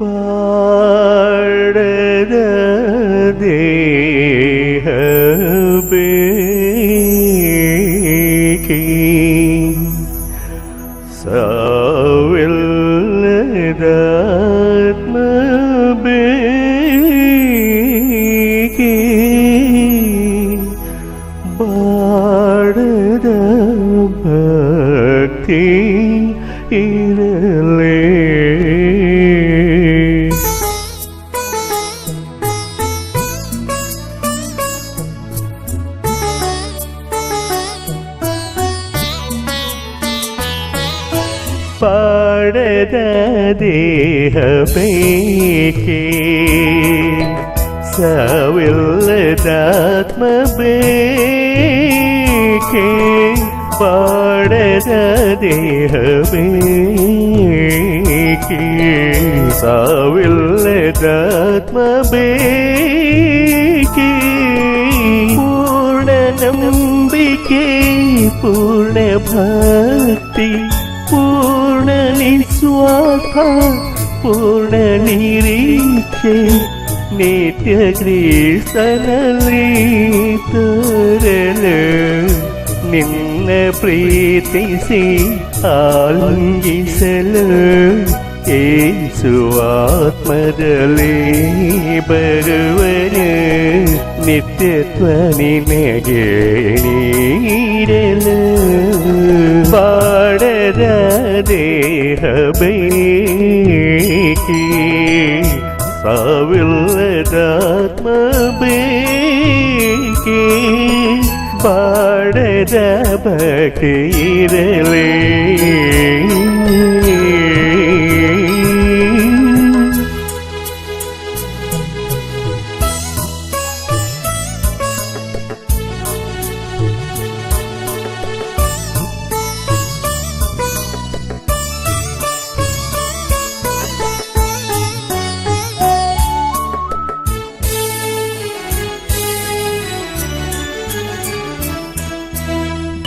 പാടത ദേഹബേകി സവില്ലാത്മബേകി പാടത ഭക്തി ഈ പാടത ദേഹമേക്ക് സവില്ലതാത്മബേക്ക് പാടത ദേഹമേക്ക് സവില്ലതാത്മബേക്ക് പൂർണ നമ്പിക്കേ പൂർണ ഭക്തി ಪೂರ್ಣ ನಂಬಿಕೆ ಪೂರ್ಣ ಭಕ್ತಿ ಪೂರ್ಣ ನಿಸ್ವಾರ್ಥ ಪೂರ್ಣ ನಿರೀಕ್ಷೆ ನಿತ್ಯ ಕ್ರಿಸ್ತನಲ್ಲಿ ತರಲು ನಿನ್ನ ಪ್ರೀತಿಸಿ ಆಲಿಂಗಿಸಲು ಏಸುವಾತ್ಮದಲ್ಲಿ ಬರುವನು നിത്യത്വനിലകേണീരൽ പാടരദേഹബേക്ക് സാവില്ലതാത്മബേക്ക് പാടരഭക്തിരലേ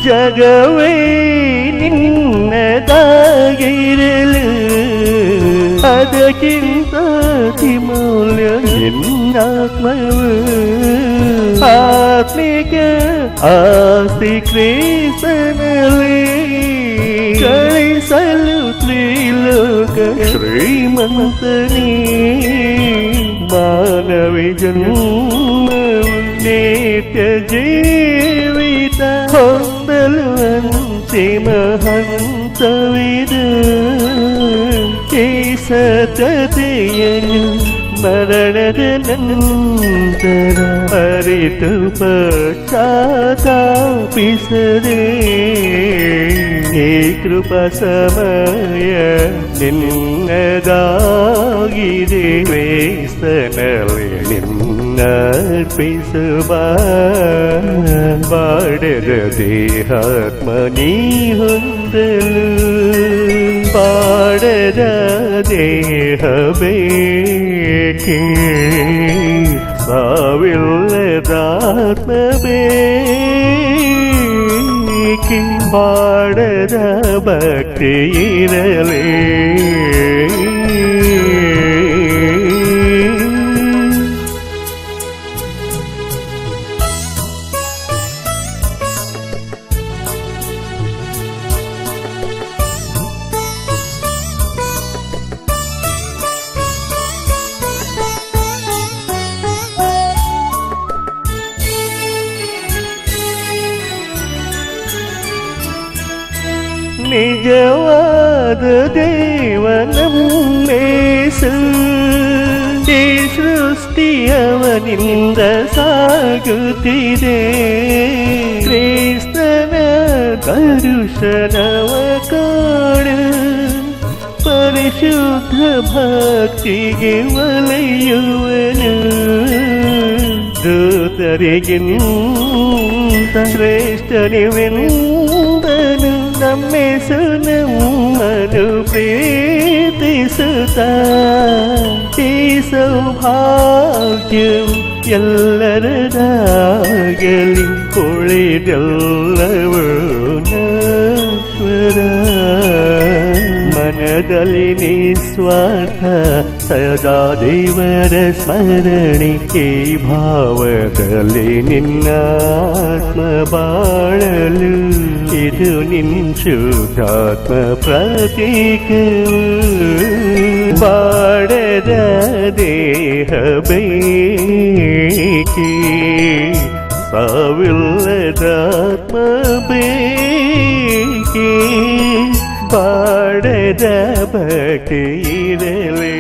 ಜಗವೇ ನಿನ್ನದಾಗಿರಲು ಅದಕ್ಕಿಂತ ಅತಿಮೌಲ್ಯ ನಿನ್ನಾತ್ಮವು ಆತ್ಮಿಕ ಆಸ್ತಿ ಕ್ರೀಸ್ತನಲ್ಲಿ ಕಳಿಸಲು ತ್ರಿಲೋಕ ಶ್ರೀಮಂತನೇ ಮಾನವಿ ಜನ್ಮವು ನಿತ್ಯ ಜೀವಿತ ಹೊಂದಲು ಅಂತಿಮ ಹಂತವಿದು ಈ ಸತತೆಯನ್ನು ಮರಣದ ನಂತರ ಅರಿತು ಪಶ್ಚಾತ್ತಾಪಿಸದೆ കൃപസമയ നിന്നതാകിരേ സ്ഥലേ പിസുബാടര ദേഹാത്മനീ ഹുന്തലു പാടര ദേഹബേക്ക് ഭാവില്ലതാത്മബേ பாடத பக்தி இரலே ನಿಜವಾದ ದೇವನನ್ನೇಸು ಈ ಸೃಷ್ಟಿಯವನಿಂದ ಸಾಗುತ್ತಿದೆ. ಕ್ರಿಸ್ತನ ಕರುಷನವ ಕಾಡು ಪರಿಶುದ್ಧ ಭಕ್ತಿಗೆ ಒಲೆಯುವನು. ದೂತರಿಗಿಂತ ಶ್ರೇಷ್ಠನಿವೆಂದನು ನಮ್ಮೆಸು ನಮ್ಮನು ಪ್ರೀತಿಸುತ್ತ ಈ ಸೌಭಾಗ್ಯವು ಎಲ್ಲರದಾಗಲಿ ಉಳಿದೆಲ್ಲವೂ ನಶ್ವರ ಮನ ಮನದಲ್ಲಿ ನಿಸ್ವಾರ್ಥ ಸದಾ ದೇವರ ಸ್ಮರಣೆ ಈ ಭಾವದಲ್ಲಿ ನಿನ್ನಾತ್ಮ ಬಾಳಲು ಇದು ನಿನ್ ಶುದ್ಧಾತ್ಮ ಪ್ರತೀಕವು ಬಾಡದ ದೇಹ ಬೇಕಿ ಸಾವಿಲ್ಲದಾತ್ಮ ಬೇಕಿ ಬಾಡದ ಭಕ್ತಿ ಇರಲೇ